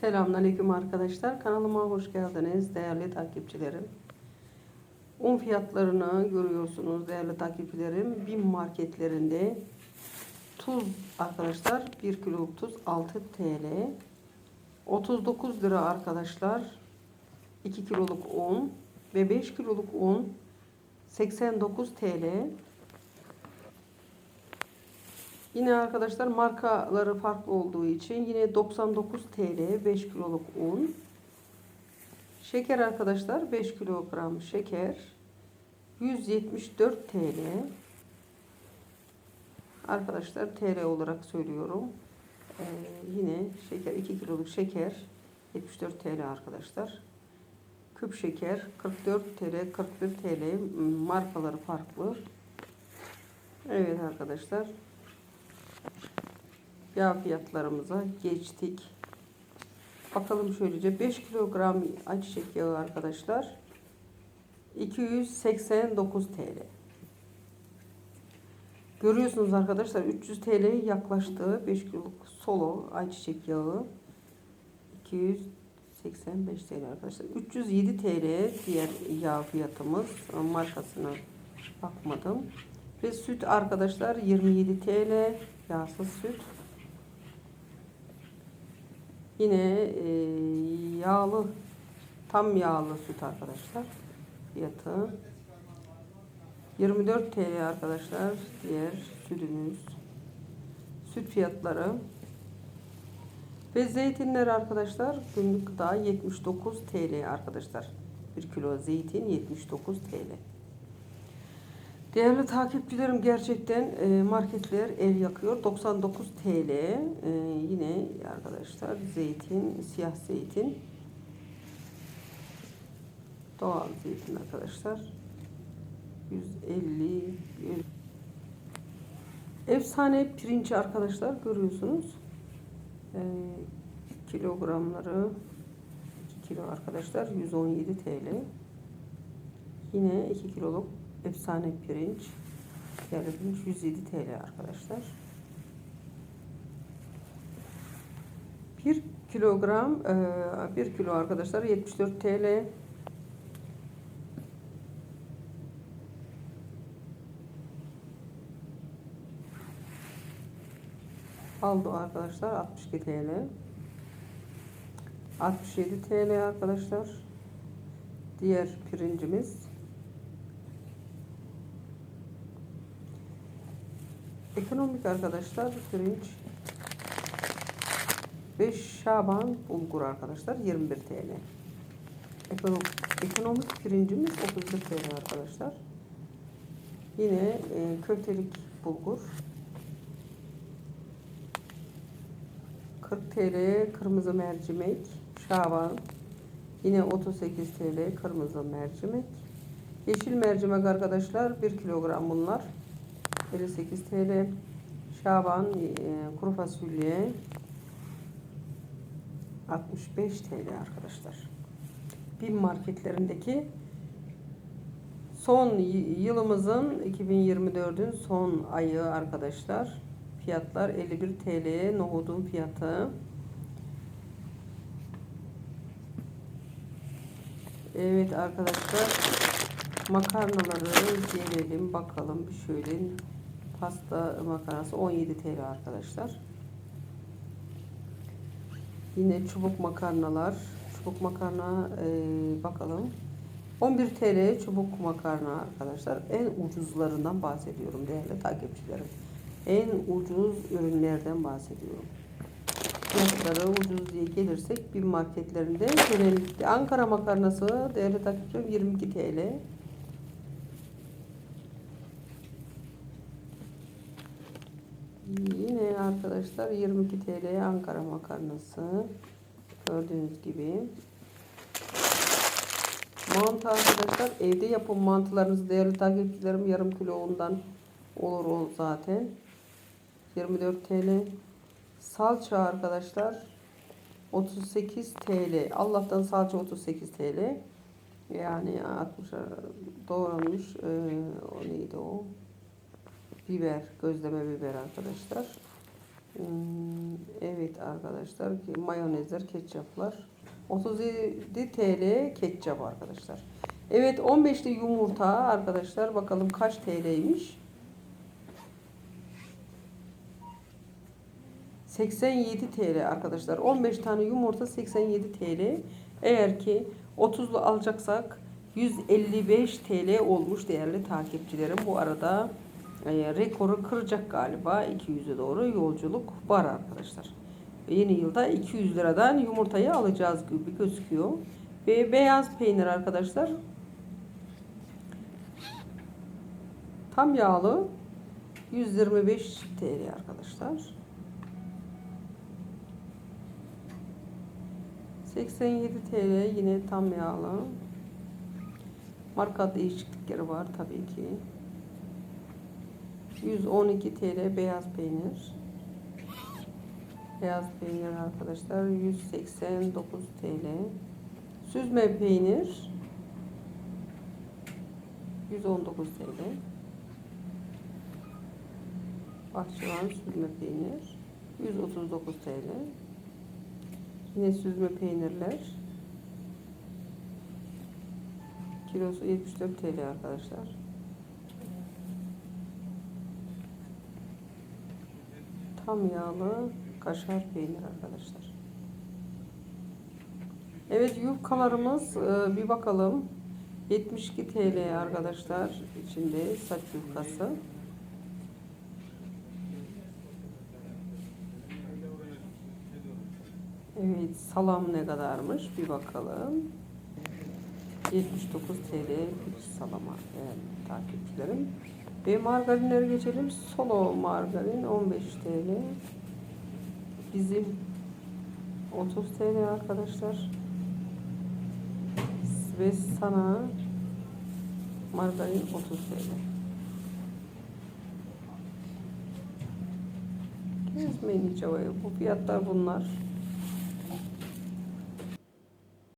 Selamünaleyküm arkadaşlar. Kanalıma hoş geldiniz değerli takipçilerim. Un fiyatlarını görüyorsunuz değerli takipçilerim. BİM marketlerinde tuz arkadaşlar 1 kilo tuz 6 TL. 39 lira arkadaşlar 2 kiloluk un ve 5 kiloluk un 89 TL. Yine arkadaşlar markaları farklı olduğu için yine 99 TL 5 kiloluk un. Şeker arkadaşlar 5 kilogram şeker 174 TL. Arkadaşlar TL olarak söylüyorum. Ee, yine şeker 2 kiloluk şeker 74 TL arkadaşlar. Küp şeker 44 TL 41 TL markaları farklı. Evet arkadaşlar yağ fiyatlarımıza geçtik. Bakalım şöylece 5 kilogram ayçiçek yağı arkadaşlar 289 TL. Görüyorsunuz arkadaşlar 300 TL yaklaştı. 5 kiloluk solo ayçiçek yağı 285 TL arkadaşlar. 307 TL diğer yağ fiyatımız. Markasına bakmadım. Ve süt arkadaşlar 27 TL yağsız süt. Yine e, yağlı tam yağlı süt arkadaşlar. Fiyatı 24 TL arkadaşlar diğer sütümüz. Süt fiyatları. Ve zeytinler arkadaşlar günlük gıda 79 TL arkadaşlar. 1 kilo zeytin 79 TL. Değerli takipçilerim gerçekten e, marketler el yakıyor. 99 TL e, yine arkadaşlar zeytin, siyah zeytin. Doğal zeytin arkadaşlar. 150 100. Efsane pirinç arkadaşlar görüyorsunuz. E, kilogramları 2 kilo arkadaşlar 117 TL. Yine 2 kiloluk efsane pirinç. Yerli pirinç 107 TL arkadaşlar. 1 kilogram 1 kilo arkadaşlar 74 TL. Aldo arkadaşlar 62 TL. 67 TL arkadaşlar. Diğer pirincimiz Ekonomik arkadaşlar pirinç 5 Şaban bulgur arkadaşlar 21 TL. Ekonomik, ekonomik pirincimiz 31 TL arkadaşlar. Yine e, köftelik bulgur 40 TL kırmızı mercimek Şaban yine 38 TL kırmızı mercimek. Yeşil mercimek arkadaşlar 1 kilogram bunlar. 58 TL. Şaban e, kuru fasulye 65 TL arkadaşlar. BİM marketlerindeki son yılımızın 2024'ün son ayı arkadaşlar. Fiyatlar 51 TL. Nohudun fiyatı. Evet arkadaşlar makarnaları gelelim bakalım şöyle Pasta makarnası 17 TL arkadaşlar. Yine çubuk makarnalar. Çubuk makarna e, bakalım. 11 TL çubuk makarna arkadaşlar. En ucuzlarından bahsediyorum değerli takipçilerim. En ucuz ürünlerden bahsediyorum. Fiyatları ucuz diye gelirsek bir marketlerinde genellikle Ankara makarnası değerli takipçilerim 22 TL. Yine arkadaşlar 22 TL Ankara makarnası. Gördüğünüz gibi. Mantı arkadaşlar evde yapın mantılarınızı değerli takipçilerim yarım kilo ondan olur o zaten. 24 TL. Salça arkadaşlar 38 TL. Allah'tan salça 38 TL. Yani 60 doğranmış. Ee, o neydi o? Biber, gözleme biber arkadaşlar. Hmm, evet arkadaşlar mayonezler, ketçaplar. 37 TL ketçap arkadaşlar. Evet 15'li yumurta arkadaşlar bakalım kaç TL'ymiş. 87 TL arkadaşlar. 15 tane yumurta 87 TL. Eğer ki 30'lu alacaksak 155 TL olmuş değerli takipçilerim. Bu arada e, rekoru kıracak galiba 200'e doğru yolculuk var arkadaşlar. Yeni yılda 200 liradan yumurtayı alacağız gibi gözüküyor. Ve beyaz peynir arkadaşlar. Tam yağlı 125 TL arkadaşlar. 87 TL yine tam yağlı. Marka değişiklikleri var tabii ki. 112 TL beyaz peynir. Beyaz peynir arkadaşlar 189 TL. Süzme peynir 119 TL. Bahçıvan süzme peynir 139 TL. Yine süzme peynirler. Kilosu 74 TL arkadaşlar. Tam yağlı kaşar peynir arkadaşlar. Evet yufkalarımız e, bir bakalım. 72 TL arkadaşlar içinde saç yufkası. Evet salam ne kadarmış bir bakalım. 79 TL bir salama değerli takipçilerim. Ve margarinlere geçelim. Solo margarin 15 TL. Bizim 30 TL arkadaşlar. Ve sana margarin 30 TL. Gezmeyin hiç havaya. Bu fiyatlar bunlar.